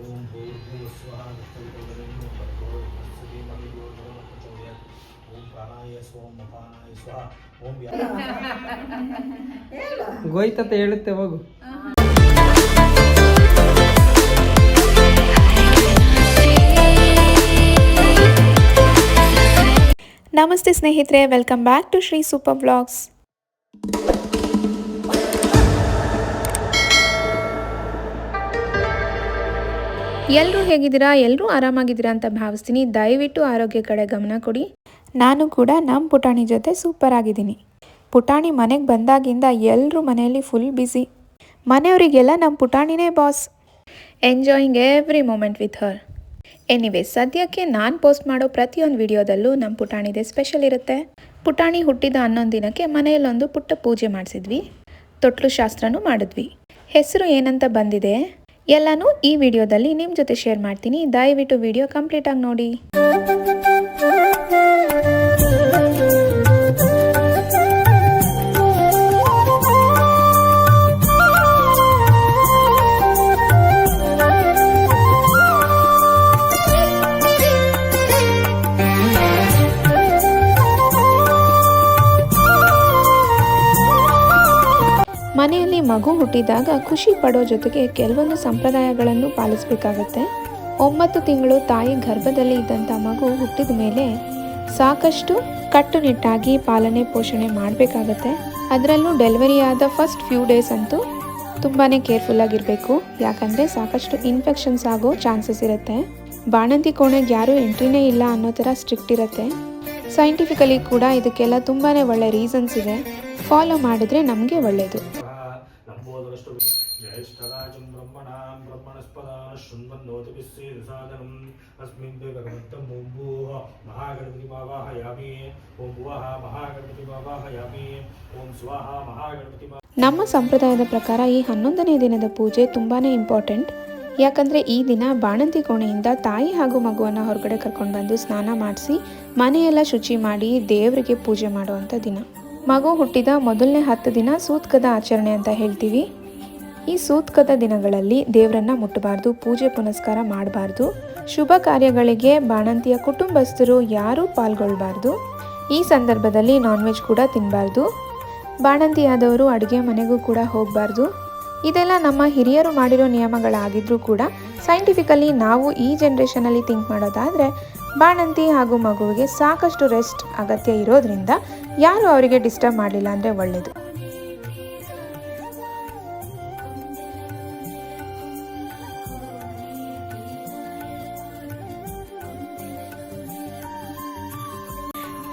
ಓಂ ಭೂರ್ಭುವ ಸ್ವಃ ದತ್ತವಿದವರೆನ್ನು ಭರ್ಗೋ ತಸ್ಸದಿ ಮಹಿಯೋ ನಮಃ ಪ್ರಚೋದಯಾತ್ ಓಂ ಪ್ರಾಣಾಯ ಸ್ವಂ ಅಪಾನಾಯ ಸ್ವಃ ಓಂ ಯಾ ಗೋಯ್ತಂತ ಹೇಳುತ್ತೆ ಹೋಗು ನಮಸ್ತೆ ಸ್ನೇಹಿತರೆ welcome back to Shri super blogs ಎಲ್ಲರೂ ಹೇಗಿದ್ದೀರಾ? ಎಲ್ಲರೂ ಆರಾಮಾಗಿದ್ದೀರಾ ಅಂತ ಭಾವಿಸ್ತೀನಿ. ದಯವಿಟ್ಟು ಆರೋಗ್ಯ ಕಡೆ ಗಮನ ಕೊಡಿ. ನಾನು ಕೂಡ ನಮ್ಮ ಪುಟಾಣಿ ಜೊತೆ ಸೂಪರ್ ಆಗಿದ್ದೀನಿ. ಪುಟಾಣಿ ಮನೆಗೆ ಬಂದಾಗಿಂದ ಎಲ್ಲರೂ ಮನೆಯಲ್ಲಿ ಫುಲ್ ಬ್ಯುಸಿ ಮನೆಯವರಿಗೆಲ್ಲ ನಮ್ಮ ಪುಟಾಣಿನೇ boss enjoying every moment with her anyway ಸದ್ಯಕ್ಕೆ ನಾನು ಪೋಸ್ಟ್ ಮಾಡೋ ಪ್ರತಿಯೊಂದು ವಿಡಿಯೋದಲ್ಲೂ ನಮ್ಮ ಪುಟಾಣಿದೆ ಸ್ಪೆಷಲ್ ಇರುತ್ತೆ. ಪುಟಾಣಿ ಹುಟ್ಟಿದ ಹನ್ನೊಂದು ದಿನಕ್ಕೆ ಮನೆಯಲ್ಲೊಂದು ಪುಟ್ಟ ಪೂಜೆ ಮಾಡಿಸಿದ್ವಿ. ತೊಟ್ಲು ಶಾಸ್ತ್ರನೂ ಮಾಡಿದ್ವಿ. ಹೆಸರು ಏನಂತ ಬಂದಿದೆ? ಎಲ್ಲನೂ ಈ ವಿಡಿಯೋದಲ್ಲಿ ನಿಮ್ಮ ಜೊತೆ ಶೇರ್ ಮಾಡ್ತೀನಿ. ದಯವಿಟ್ಟು ವಿಡಿಯೋ ಕಂಪ್ಲೀಟಾಗಿ ನೋಡಿ. ಮಗು ಹುಟ್ಟಿದಾಗ ಖುಷಿ ಪಡೋ ಜೊತೆಗೆ ಕೆಲವೊಂದು ಸಂಪ್ರದಾಯಗಳನ್ನು ಪಾಲಿಸಬೇಕಾಗತ್ತೆ. ಒಂಬತ್ತು ತಿಂಗಳು ತಾಯಿ ಗರ್ಭದಲ್ಲಿ ಇದ್ದಂಥ ಮಗು ಹುಟ್ಟಿದ ಮೇಲೆ ಸಾಕಷ್ಟು ಕಟ್ಟುನಿಟ್ಟಾಗಿ ಪಾಲನೆ ಪೋಷಣೆ ಮಾಡಬೇಕಾಗತ್ತೆ. ಅದರಲ್ಲೂ ಡೆಲಿವರಿ ಆದ ಫಸ್ಟ್ ಫ್ಯೂ ಡೇಸ್ ಅಂತೂ ತುಂಬಾ ಕೇರ್ಫುಲ್ ಆಗಿರಬೇಕು. ಯಾಕಂದರೆ ಸಾಕಷ್ಟು ಇನ್ಫೆಕ್ಷನ್ಸ್ ಆಗೋ ಚಾನ್ಸಸ್ ಇರುತ್ತೆ. ಬಾಣಂತಿ ಕೋಣೆಗೆ ಯಾರೂ ಎಂಟ್ರಿನೇ ಇಲ್ಲ ಅನ್ನೋ ಥರ ಸ್ಟ್ರಿಕ್ಟ್ ಇರುತ್ತೆ. ಸೈಂಟಿಫಿಕಲಿ ಕೂಡ ಇದಕ್ಕೆಲ್ಲ ತುಂಬಾ ಒಳ್ಳೆ ರೀಸನ್ಸ್ ಇದೆ. ಫಾಲೋ ಮಾಡಿದ್ರೆ ನಮಗೆ ಒಳ್ಳೆಯದು ಓಂ ಓಂ ನಮ್ಮ ಸಂಪ್ರದಾಯದ ಪ್ರಕಾರ ಈ ಹನ್ನೊಂದನೇ ದಿನದ ಪೂಜೆ ತುಂಬಾ ಇಂಪಾರ್ಟೆಂಟ್ ಯಾಕಂದರೆ ಈ ದಿನ ಬಾಣಂತಿ ಕೋಣೆಯಿಂದ ತಾಯಿ ಹಾಗೂ ಮಗುವನ್ನು ಹೊರಗಡೆ ಕರ್ಕೊಂಡು ಬಂದು ಸ್ನಾನ ಮಾಡಿಸಿ, ಮನೆಯೆಲ್ಲ ಶುಚಿ ಮಾಡಿ ದೇವರಿಗೆ ಪೂಜೆ ಮಾಡುವಂಥ ದಿನ. ಮಗು ಹುಟ್ಟಿದ ಮೊದಲನೇ ಹತ್ತು ದಿನ ಸೂತ್ಕದ ಆಚರಣೆ ಅಂತ ಹೇಳ್ತೀವಿ. ಈ ಸೂತ್ಕದ ದಿನಗಳಲ್ಲಿ ದೇವರನ್ನ ಮುಟ್ಟಬಾರ್ದು, ಪೂಜೆ ಪುನಸ್ಕಾರ ಮಾಡಬಾರ್ದು. ಶುಭ ಕಾರ್ಯಗಳಿಗೆ ಬಾಣಂತಿಯ ಕುಟುಂಬಸ್ಥರು ಯಾರೂ ಪಾಲ್ಗೊಳ್ಬಾರ್ದು. ಈ ಸಂದರ್ಭದಲ್ಲಿ ನಾನ್ ವೆಜ್ ಕೂಡ ತಿನ್ನಬಾರ್ದು ಬಾಣಂತಿಯಾದವರು ಅಡುಗೆ ಮನೆಗೂ ಕೂಡ ಹೋಗಬಾರ್ದು. ಇದೆಲ್ಲ ನಮ್ಮ ಹಿರಿಯರು ಮಾಡಿರೋ ನಿಯಮಗಳಾಗಿದ್ರೂ ಕೂಡ ಸೈಂಟಿಫಿಕಲಿ ನಾವು ಈ ಜನ್ರೇಷನಲ್ಲಿ ಥಿಂಕ್ ಮಾಡೋದಾದರೆ ಬಾಣಂತಿ ಹಾಗೂ ಮಗುವಿಗೆ ಸಾಕಷ್ಟು ರೆಸ್ಟ್ ಅಗತ್ಯ ಇರೋದ್ರಿಂದ ಯಾರು ಅವರಿಗೆ ಡಿಸ್ಟರ್ಬ್ ಮಾಡಲಿಲ್ಲ ಅಂದರೆ ಒಳ್ಳೆಯದು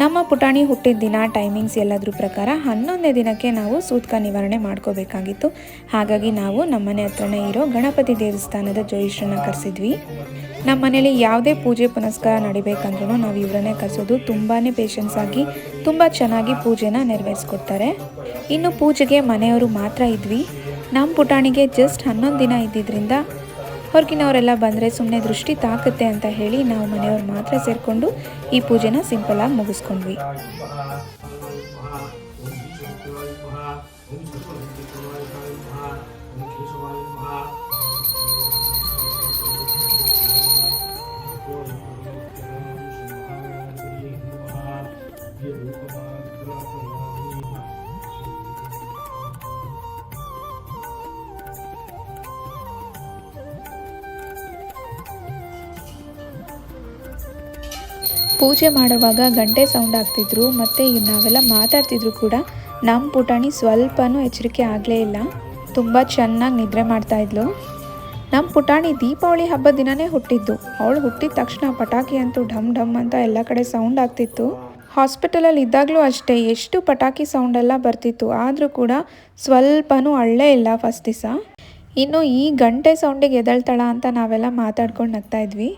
ನಮ್ಮ ಪುಟಾಣಿ ಹುಟ್ಟಿದ ದಿನ ಟೈಮಿಂಗ್ಸ್ ಎಲ್ಲದ್ರ ಪ್ರಕಾರ ಹನ್ನೊಂದನೇ ದಿನಕ್ಕೆ ನಾವು ಸೂತ್ಕ ನಿವಾರಣೆ ಮಾಡ್ಕೋಬೇಕಾಗಿತ್ತು. ಹಾಗಾಗಿ ನಾವು ನಮ್ಮನೆ ಹತ್ರನೇ ಇರೋ ಗಣಪತಿ ದೇವಸ್ಥಾನದ ಜೋಯಿಷ್ರನ್ನ ಕರೆಸಿದ್ವಿ. ನಮ್ಮ ಮನೇಲಿ ಯಾವುದೇ ಪೂಜೆ ಪುನಸ್ಕಾರ ನಡಿಬೇಕಂದ್ರೂ ನಾವು ಇವರನ್ನೇ ಕರೆಸೋದು ತುಂಬಾ ಪೇಷನ್ಸ್ ಆಗಿ, ತುಂಬ ಚೆನ್ನಾಗಿ ಪೂಜೆನ ನೆರವೇರಿಸ್ಕೊಡ್ತಾರೆ. ಇನ್ನು ಪೂಜೆಗೆ ಮನೆಯವರು ಮಾತ್ರ ಇದ್ವಿ. ನಮ್ಮ ಪುಟಾಣಿಗೆ ಜಸ್ಟ್ ಹನ್ನೊಂದು ದಿನ ಇದ್ದಿದ್ದರಿಂದ ಹೊರಗಿನವರೆಲ್ಲ ಬಂದರೆ ಸುಮ್ಮನೆ ದೃಷ್ಟಿ ತಾಕುತ್ತೆ ಅಂತ ಹೇಳಿ ನಾವು ಮನೆಯವ್ರು ಮಾತ್ರ ಸೇರಿಕೊಂಡು ಈ ಪೂಜೆನ ಸಿಂಪಲಾಗಿ ಮುಗಿಸ್ಕೊಂಡ್ವಿ. ಪೂಜೆ ಮಾಡುವಾಗ ಗಂಟೆ ಸೌಂಡ್ ಆಗ್ತಿದ್ರು, ಮತ್ತು ನಾವೆಲ್ಲ ಮಾತಾಡ್ತಿದ್ರು ಕೂಡ ನಮ್ಮ ಪುಟಾಣಿ ಸ್ವಲ್ಪನೂ ಎಚ್ಚರಿಕೆ ಆಗಲೇ ಇಲ್ಲ. ತುಂಬ ಚೆನ್ನಾಗಿ ನಿದ್ರೆ ಮಾಡ್ತಾಯಿದ್ಲು ನಮ್ಮ ಪುಟಾಣಿ ದೀಪಾವಳಿ ಹಬ್ಬ ದಿನನೇ ಹುಟ್ಟಿದ್ದು. ಅವಳು ಹುಟ್ಟಿದ ತಕ್ಷಣ ಪಟಾಕಿ ಅಂತೂ ಢಮ್ ಢಮ್ ಅಂತ ಎಲ್ಲ ಕಡೆ ಸೌಂಡ್ ಆಗ್ತಿತ್ತು. ಹಾಸ್ಪಿಟಲಲ್ಲಿ ಇದ್ದಾಗಲೂ ಅಷ್ಟೇ, ಎಷ್ಟು ಪಟಾಕಿ ಸೌಂಡ್ ಎಲ್ಲ ಬರ್ತಿತ್ತು. ಆದರೂ ಕೂಡ ಸ್ವಲ್ಪನೂ ಅಳ್ಳೇ ಇಲ್ಲ ಫಸ್ಟ್ ದಿವಸ. ಇನ್ನು ಈ ಗಂಟೆ ಸೌಂಡಿಗೆ ಎದಳ್ತಾಳ ಅಂತ ನಾವೆಲ್ಲ ಮಾತಾಡ್ಕೊಂಡು ನಗ್ತಾ ಇದ್ವಿ.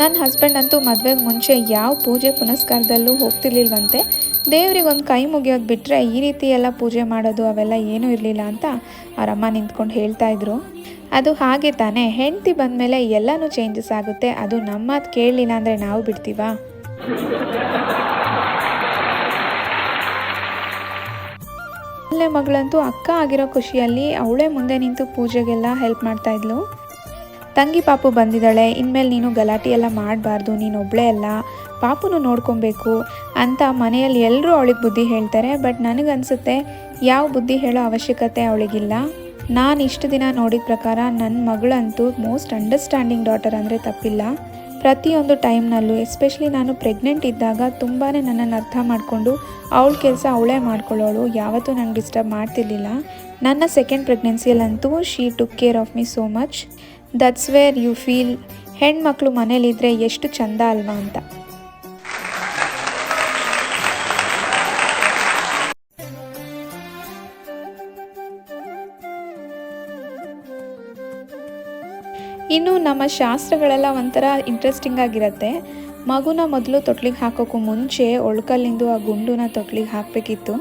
ನನ್ನ ಹಸ್ಬೆಂಡ್ ಅಂತೂ ಮದುವೆಗೆ ಮುಂಚೆ ಯಾವ ಪೂಜೆ ಪುನಸ್ಕಾರದಲ್ಲೂ ಹೋಗ್ತಿರ್ಲಿಲ್ವಂತೆ. ದೇವ್ರಿಗೆ ಒಂದು ಕೈ ಮುಗಿಯೋದು ಬಿಟ್ಟರೆ ಈ ರೀತಿ ಎಲ್ಲ ಪೂಜೆ ಮಾಡೋದು ಅವೆಲ್ಲ ಏನೂ ಇರಲಿಲ್ಲ ಅಂತ ಅವರಮ್ಮ ನಿಂತ್ಕೊಂಡು ಹೇಳ್ತಾ ಇದ್ರು. ಅದು ಹಾಗೆ ತಾನೇ, ಹೆಂಡತಿ ಬಂದಮೇಲೆ ಎಲ್ಲನೂ ಚೇಂಜಸ್ ಆಗುತ್ತೆ. ಅದು ನಮ್ಮ ಮಾತು ಕೇಳಲಿಲ್ಲ ಅಂದರೆ ನಾವು ಬಿಡ್ತೀವಾ? ಮೊದಲನೇ ಮಗಳಂತೂ ಅಕ್ಕ ಆಗಿರೋ ಖುಷಿಯಲ್ಲಿ ಅವಳೇ ಮುಂದೆ ನಿಂತು ಪೂಜೆಗೆಲ್ಲ ಹೆಲ್ಪ್ ಮಾಡ್ತಾ ಇದ್ಲು. ತಂಗಿ ಪಾಪು ಬಂದಿದ್ದಾಳೆ, ಇನ್ಮೇಲೆ ನೀನು ಗಲಾಟೆ ಎಲ್ಲ ಮಾಡಬಾರ್ದು, ನೀನು ಒಬ್ಬಳೇ ಅಲ್ಲ, ಪಾಪುನು ನೋಡ್ಕೊಬೇಕು ಅಂತ ಮನೆಯಲ್ಲಿ ಎಲ್ಲರೂ ಅವಳಿಗೆ ಬುದ್ಧಿ ಹೇಳ್ತಾರೆ, ಬಟ್ ನನಗನ್ಸುತ್ತೆ ಯಾವ ಬುದ್ಧಿ ಹೇಳೋ ಅವಶ್ಯಕತೆ ಅವಳಿಗಿಲ್ಲ. ನಾನು ಇಷ್ಟು ದಿನ ನೋಡಿದ ಪ್ರಕಾರ ನನ್ನ ಮಗಳಂತೂ ಮೋಸ್ಟ್ ಅಂಡರ್ಸ್ಟ್ಯಾಂಡಿಂಗ್ ಡಾಟರ್ ಅಂದರೆ ತಪ್ಪಿಲ್ಲ. ಪ್ರತಿಯೊಂದು ಟೈಮ್ನಲ್ಲೂ ಎಸ್ಪೆಷಲಿ ನಾನು ಪ್ರೆಗ್ನೆಂಟ್ ಇದ್ದಾಗ ತುಂಬಾ ನನ್ನನ್ನು ಅರ್ಥ ಮಾಡಿಕೊಂಡು ಅವಳ ಕೆಲಸ ಅವಳೇ ಮಾಡ್ಕೊಳ್ಳೋಳು, ಯಾವತ್ತೂ ನಂಗೆ ಡಿಸ್ಟರ್ಬ್ ಮಾಡ್ತಿರ್ಲಿಲ್ಲ. ನನ್ನ second ಪ್ರೆಗ್ನೆನ್ಸಿಯಲ್ಲಂತೂ she took care of me so much that's where you feel ಹೆಣ್ಮಕ್ಳು ಮನೇಲಿದ್ರೆ ಎಷ್ಟು ಚಂದ ಅಲ್ವಾ ಅಂತ. ಇನ್ನು ನಮ್ಮ ಶಾಸ್ತ್ರಗಳೆಲ್ಲ ಒಂಥರ ಇಂಟ್ರೆಸ್ಟಿಂಗ್ ಆಗಿರುತ್ತೆ. ಮಗುನ ಮೊದಲು ತೊಟ್ಲಿಗೆ ಹಾಕೋಕ್ಕೂ ಮುಂಚೆ ಒಳ್ಕಲ್ಲಿಂದು ಆ ಗುಂಡುನ ತೊಟ್ಲಿಗೆ ಹಾಕಬೇಕಿತ್ತು.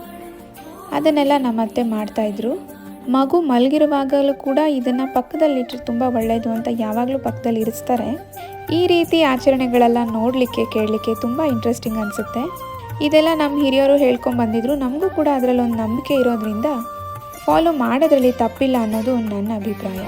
ಅದನ್ನೆಲ್ಲ ನಮ್ಮತ್ತೆ ಮಾಡ್ತಾಯಿದ್ರು ಮಗು ಮಲಗಿರುವಾಗಲೂ ಕೂಡ ಇದನ್ನು ಪಕ್ಕದಲ್ಲಿಟ್ಟರೆ ತುಂಬ ಒಳ್ಳೆಯದು ಅಂತ ಯಾವಾಗಲೂ ಪಕ್ಕದಲ್ಲಿ ಇರಿಸ್ತಾರೆ. ಈ ರೀತಿ ಆಚರಣೆಗಳೆಲ್ಲ ನೋಡಲಿಕ್ಕೆ, ಕೇಳಲಿಕ್ಕೆ ತುಂಬ ಇಂಟ್ರೆಸ್ಟಿಂಗ್ ಅನಿಸುತ್ತೆ. ಇದೆಲ್ಲ ನಮ್ಮ ಹಿರಿಯರು ಹೇಳ್ಕೊಂಡು ಬಂದಿದ್ರು. ನಮಗೂ ಕೂಡ ಅದರಲ್ಲಿ ಒಂದು ನಂಬಿಕೆ ಇರೋದ್ರಿಂದ ಫಾಲೋ ಮಾಡೋದ್ರಲ್ಲಿ ತಪ್ಪಿಲ್ಲ ಅನ್ನೋದು ನನ್ನ ಅಭಿಪ್ರಾಯ.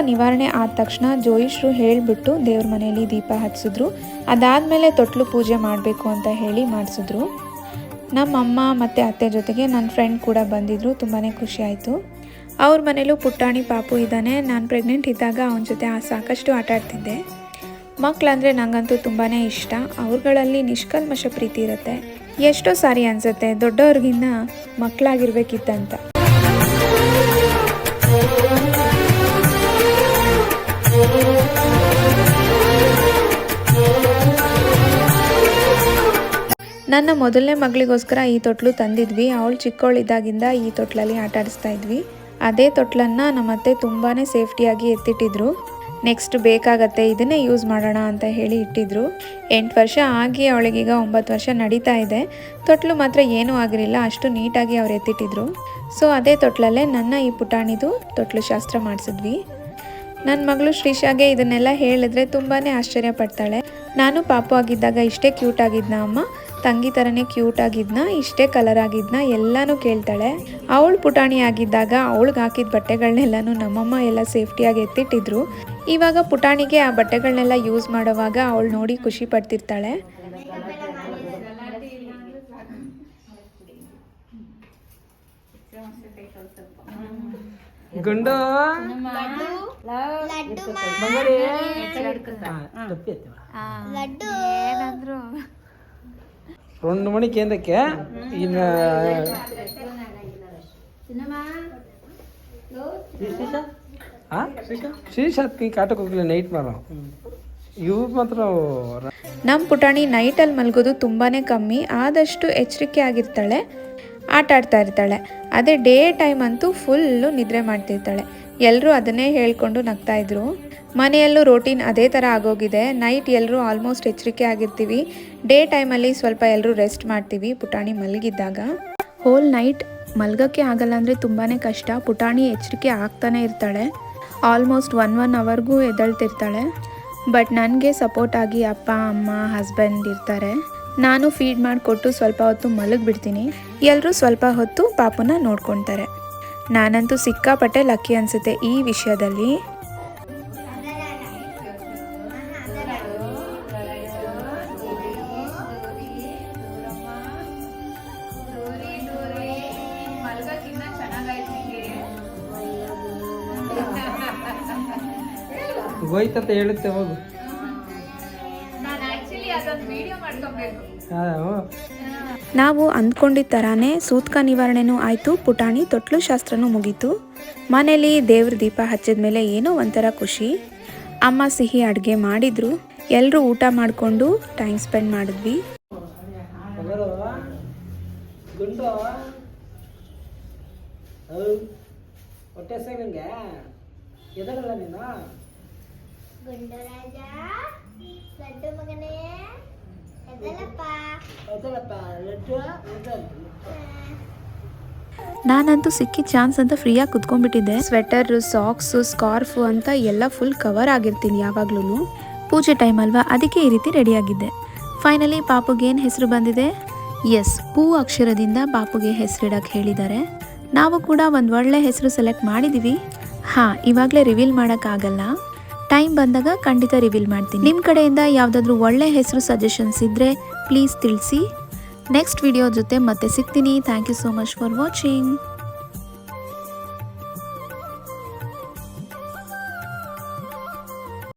ನಿವಾರಣೆ ಆದ ತಕ್ಷಣ ಜೋಯಿಶ್ರು ಹೇಳಿಬಿಟ್ಟು ದೇವ್ರ ಮನೆಯಲ್ಲಿ ದೀಪ ಹಚ್ಚಿದ್ರು. ಅದಾದಮೇಲೆ ತೊಟ್ಲು ಪೂಜೆ ಮಾಡಬೇಕು ಅಂತ ಹೇಳಿ ಮಾಡಿಸಿದ್ರು. ನಮ್ಮ ಅಮ್ಮ ಮತ್ತು ಅತ್ತೆ ಜೊತೆಗೆ ನನ್ನ ಫ್ರೆಂಡ್ ಕೂಡ ಬಂದಿದ್ದರು ತುಂಬಾ ಖುಷಿ ಆಯಿತು. ಅವ್ರ ಮನೇಲೂ ಪುಟ್ಟಾಣಿ ಪಾಪು ಇದ್ದಾನೆ, ನಾನು ಪ್ರೆಗ್ನೆಂಟ್ ಇದ್ದಾಗ ಅವನ ಜೊತೆ ಆ ಸಾಕಷ್ಟು ಆಟ ಆಡ್ತಿದ್ದೆ. ಮಕ್ಕಳಂದರೆ ನನಗಂತೂ ತುಂಬಾ ಇಷ್ಟ. ಅವ್ರುಗಳಲ್ಲಿ ನಿಷ್ಕಲ್ಮಶ ಪ್ರೀತಿ ಇರುತ್ತೆ. ಎಷ್ಟೋ ಸಾರಿ ಅನಿಸುತ್ತೆ, ದೊಡ್ಡವ್ರಿಗಿನ್ನ ಮಕ್ಕಳಾಗಿರ್ಬೇಕಿತ್ತಂತ ನನ್ನ ಮೊದಲನೇ ಮಗಳಿಗೋಸ್ಕರ ಈ ತೊಟ್ಲು ತಂದಿದ್ವಿ. ಅವಳು ಚಿಕ್ಕವಳಿದ್ದಾಗಿಂದ ಈ ತೊಟ್ಲಲ್ಲಿ ಆಟ ಆಡಿಸ್ತಾ ಇದ್ವಿ. ಅದೇ ತೊಟ್ಲನ್ನು ನಮ್ಮತ್ತೆ ತುಂಬಾ ಸೇಫ್ಟಿಯಾಗಿ ಎತ್ತಿಟ್ಟಿದ್ರು. ನೆಕ್ಸ್ಟ್ ಬೇಕಾಗತ್ತೆ, ಇದನ್ನೇ ಯೂಸ್ ಮಾಡೋಣ ಅಂತ ಹೇಳಿ ಇಟ್ಟಿದ್ರು. ಎಂಟು ವರ್ಷ ಆಗಿ ಅವಳಿಗೀಗ ಒಂಬತ್ತು ವರ್ಷ ನಡೀತಾ ಇದೆ. ತೊಟ್ಲು ಮಾತ್ರ ಏನೂ ಆಗಿರಲಿಲ್ಲ, ಅಷ್ಟು ನೀಟಾಗಿ ಅವ್ರು ಎತ್ತಿಟ್ಟಿದ್ರು. ಸೊ, ಅದೇ ತೊಟ್ಲಲ್ಲೇ ನನ್ನ ಈ ಪುಟಾಣಿದು ತೊಟ್ಲು ಶಾಸ್ತ್ರ ಮಾಡಿಸಿದ್ವಿ. ನನ್ನ ಮಗಳು ಶ್ರೀಶಾಗೆ ಇದನ್ನೆಲ್ಲ ಹೇಳಿದ್ರೆ ತುಂಬಾ ಆಶ್ಚರ್ಯ ಪಡ್ತಾಳೆ. ನಾನು ಪಾಪು ಆಗಿದ್ದಾಗ ಇಷ್ಟೇ ಕ್ಯೂಟ್ ಆಗಿದ್ನ ಅಮ್ಮ. ತಂಗಿ ಥರನೇ ಕ್ಯೂಟ್ ಆಗಿದ್ನ ಇಷ್ಟೇ ಕಲರ್ ಆಗಿದ್ನ ಎಲ್ಲನೂ ಕೇಳ್ತಾಳೆ. ಅವಳು ಪುಟಾಣಿ ಆಗಿದ್ದಾಗ ಅವಳಿಗೆ ಹಾಕಿದ ಬಟ್ಟೆಗಳನ್ನೆಲ್ಲನೂ ನಮ್ಮಮ್ಮ ಎಲ್ಲ ಸೇಫ್ಟಿಯಾಗಿ ಎತ್ತಿಟ್ಟಿದ್ರು. ಇವಾಗ ಪುಟಾಣಿಗೆ ಆ ಬಟ್ಟೆಗಳನ್ನೆಲ್ಲ ಯೂಸ್ ಮಾಡೋವಾಗ ಅವಳು ನೋಡಿ ಖುಷಿ ಪಡ್ತಿರ್ತಾಳೆ. ಗಂಡು? ಲಡ್ಡು. ತಪ್ಪಿ ರೊಂಡು ಮಣಿ ಕೇಂದ್ರಕ್ಕೆ ఈయన ಶ್ರೀಶಾತ್ ನೀ ಕಾಟಕ್ಕೆ ನೈಟ್ ಮಾಡೋ ಯು ಮಾತ್ರ ನಮ್ಮ ಪುಟಾಣಿ ನೈಟಲ್ಲಿ ಮಲಗೋದು ತುಂಬಾನೇ ಕಮ್ಮಿ ಆದಷ್ಟು ಎಚ್ಚರಿಕೆ ಆಗಿರ್ತಾಳೆ ಆಟ ಆಡ್ತಾ ಇರ್ತಾಳೆ. ಅದೇ ಡೇ ಟೈಮ್ ಅಂತೂ ಫುಲ್ಲು ನಿದ್ರೆ ಮಾಡ್ತಿರ್ತಾಳೆ. ಎಲ್ಲರೂ ಅದನ್ನೇ ಹೇಳ್ಕೊಂಡು ನಗ್ತಾ ಇದ್ರು. ಮನೆಯಲ್ಲೂ ರೋಟೀನ್ ಅದೇ ಥರ ಆಗೋಗಿದೆ. ನೈಟ್ ಎಲ್ಲರೂ ಆಲ್ಮೋಸ್ಟ್ ಎಚ್ಚರಿಕೆ ಆಗಿರ್ತೀವಿ. ಡೇ ಟೈಮಲ್ಲಿ ಸ್ವಲ್ಪ ಎಲ್ಲರೂ ರೆಸ್ಟ್ ಮಾಡ್ತೀವಿ. ಪುಟಾಣಿ ಮಲಗಿದ್ದಾಗ. ಹೋಲ್ ನೈಟ್ ಮಲ್ಗೋಕ್ಕೆ ಆಗಲ್ಲ ಅಂದರೆ ತುಂಬಾ ಕಷ್ಟ. ಪುಟಾಣಿ ಎಚ್ಚರಿಕೆ ಆಗ್ತಾನೆ ಇರ್ತಾಳೆ. ಆಲ್ಮೋಸ್ಟ್ ಒನ್ ಒನ್ ಅವರ್ಗೂ ಎದ್ದೇಳ್ತಿರ್ತಾಳೆ. ಬಟ್ ನನಗೆ ಸಪೋರ್ಟ್ ಆಗಿ ಅಪ್ಪ, ಅಮ್ಮ ಹಸ್ಬೆಂಡ್ ಇರ್ತಾರೆ. ನಾನು ಫೀಡ್ ಮಾಡಿಕೊಟ್ಟು ಸ್ವಲ್ಪ ಹೊತ್ತು ಮಲಗಿಬಿಡ್ತೀನಿ. ಎಲ್ಲರೂ ಸ್ವಲ್ಪ ಹೊತ್ತು ಪಾಪನ ನೋಡ್ಕೊತಾರೆ. ನಾನಂತೂ ಸಿಕ್ಕಾಪಟ್ಟೆ ಲಕ್ಕಿ ಅನಿಸುತ್ತೆ ಈ ವಿಷಯದಲ್ಲಿ. ಹೋಯ್ತಂತ ಹೇಳುತ್ತೆ ಹೋಗು. ಹಾ, ಹ್ಞೂ. ನಾವು ಅಂದ್ಕೊಂಡಿದ್ದ ಥರಾನೇ ಸೂತ್ಕ ನಿವಾರಣೆನೂ ಆಯಿತು, ಪುಟಾಣಿ ತೊಟ್ಲು ಶಾಸ್ತ್ರನೂ ಮುಗೀತು. ಮನೇಲಿ ದೇವ್ರ ದೀಪ ಹಚ್ಚಿದ ಮೇಲೆ ಏನೋ ಒಂಥರ ಖುಷಿ. ಅಮ್ಮ ಸಿಹಿ ಅಡುಗೆ ಮಾಡಿದ್ರು ಎಲ್ಲರೂ ಊಟ ಮಾಡಿಕೊಂಡು ಟೈಮ್ ಸ್ಪೆಂಡ್ ಮಾಡಿದ್ವಿ. ನೀನು ನಾನಂತೂ ಸಿಕ್ಕಿ ಚಾನ್ಸ್ ಅಂತ ಫ್ರೀಯಾಗಿ ಕುತ್ಕೊಂಡ್ಬಿಟ್ಟಿದ್ದೆ. ಸ್ವೆಟರ್ ಸಾಕ್ಸು ಸ್ಕಾರ್ಫು ಅಂತ ಎಲ್ಲ ಫುಲ್ ಕವರ್ ಆಗಿರ್ತೀನಿ ಯಾವಾಗ್ಲೂ ಪೂಜೆ ಟೈಮ್ ಅಲ್ವಾ? ಅದಕ್ಕೆ ಈ ರೀತಿ ರೆಡಿಯಾಗಿದ್ದೆ ಫೈನಲಿ ಪಾಪುಗೆ ಏನು ಹೆಸರು ಬಂದಿದೆ? ಎಸ್ ಪೂ ಅಕ್ಷರದಿಂದ ಪಾಪುಗೆ ಹೆಸರಿಡಕ್ಕೆ ಹೇಳಿದ್ದಾರೆ. ನಾವು ಕೂಡ ಒಂದು ಒಳ್ಳೆ ಹೆಸರು ಸೆಲೆಕ್ಟ್ ಮಾಡಿದ್ದೀವಿ ಹಾಂ ಇವಾಗಲೇ ರಿವೀಲ್ ಮಾಡೋಕ್ಕಾಗಲ್ಲ ಟೈಮ್ ಬಂದಾಗ ಖಂಡಿತ ರಿವೀಲ್ ಮಾಡ್ತೀನಿ. ನಿಮ್ಮ ಕಡೆಯಿಂದ ಯಾವುದಾದ್ರೂ ಒಳ್ಳೆ ಹೆಸರು ಸಜೆಷನ್ಸ್ ಇದ್ದರೆ ಪ್ಲೀಸ್ ತಿಳಿಸಿ. ನೆಕ್ಸ್ಟ್ ವಿಡಿಯೋ ಜೊತೆ ಮತ್ತೆ ಸಿಗ್ತೀನಿ. Thank you so much for watching